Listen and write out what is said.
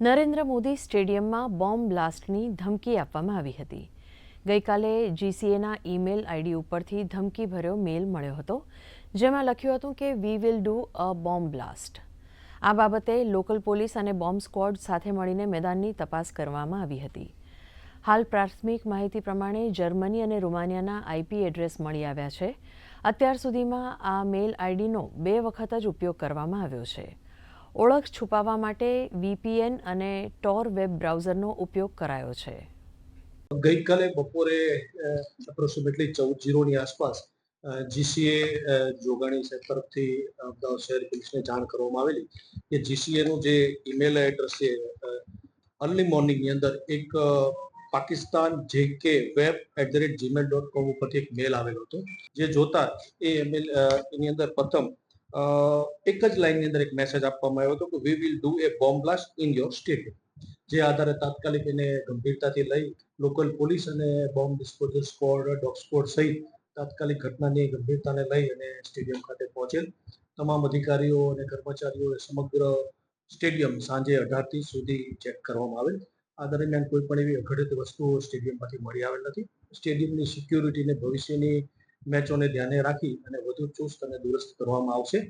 નરેન્દ્ર મોદી સ્ટેડિયમમાં બોમ્બ બ્લાસ્ટની ધમકી આપવામાં આવી હતી. ગઈકાલે જીસીએના ઈમેલ આઈડી ઉપરથી ધમકીભર્યો મેલ મળ્યો હતો, જેમાં લખ્યું હતું કે we will do a bomb blast આ બાબતે લોકલ પોલીસ અને બોમ્બ સ્ક્વોડ સાથે મળીને મેદાનની તપાસ કરવામાં આવી હતી. હાલ પ્રાથમિક માહિતી પ્રમાણે જર્મની અને રૂમાનિયાના આઈપી એડ્રેસ મળી આવ્યા છે. અત્યાર સુધીમાં આ મેલ આઈડીનો બે વખત જ ઉપયોગ કરવામાં આવ્યો છે. ઓળખ છુપાવવા માટે વીપીએન અને ટોર વેબ બ્રાઉઝરનો ઉપયોગ કરાયો છે. ગઈકાલે બપોરે એપ્રોક્સિમેટલી ચૌદ જીરોની આસપાસ જીસીએ જોગાણી સાહેબ તરફથી અમદાવાદ શહેર પોલીસને જાણ કરવામાં આવેલી કે જીસીએનું જે ઈમેલ એડ્રેસ છે અર્લી મોર્નિંગની અંદર એક પાકિસ્તાન જે કે web at the rate Gmail dot com ઉપરથી એક મેલ આવેલો હતો. જે જોતા એ મેલ એની અંદર પ્રથમ એક જ લાઇનની અંદર એક મેસેજ આપવામાં આવ્યો હતો કે we will do a bomb blast in your stadium જે આધારે તાત્કાલિક એને ગંભીરતાથી લઈ લોકલ પોલીસ અને bomb disposal squad dog squad સહિત તાત્કાલિક ઘટનાની ગંભીરતાને લઈ અને સ્ટેડિયમ ખાતે પહોંચેલ. તમામ અધિકારીઓ અને કર્મચારીઓએ સમગ્ર સ્ટેડિયમ સાંજે અઢારથી સુધી ચેક કરવામાં આવેલ. આ દરમિયાન કોઈ પણ એવી અઘટિત વસ્તુઓ સ્ટેડિયમમાંથી મળી આવેલ નથી. સ્ટેડિયમની સિક્યોરિટીને ભવિષ્યની મેચોને ધ્યાને રાખી અને વધુ ચુસ્ત અને દુરસ્ત કરવામાં આવશે.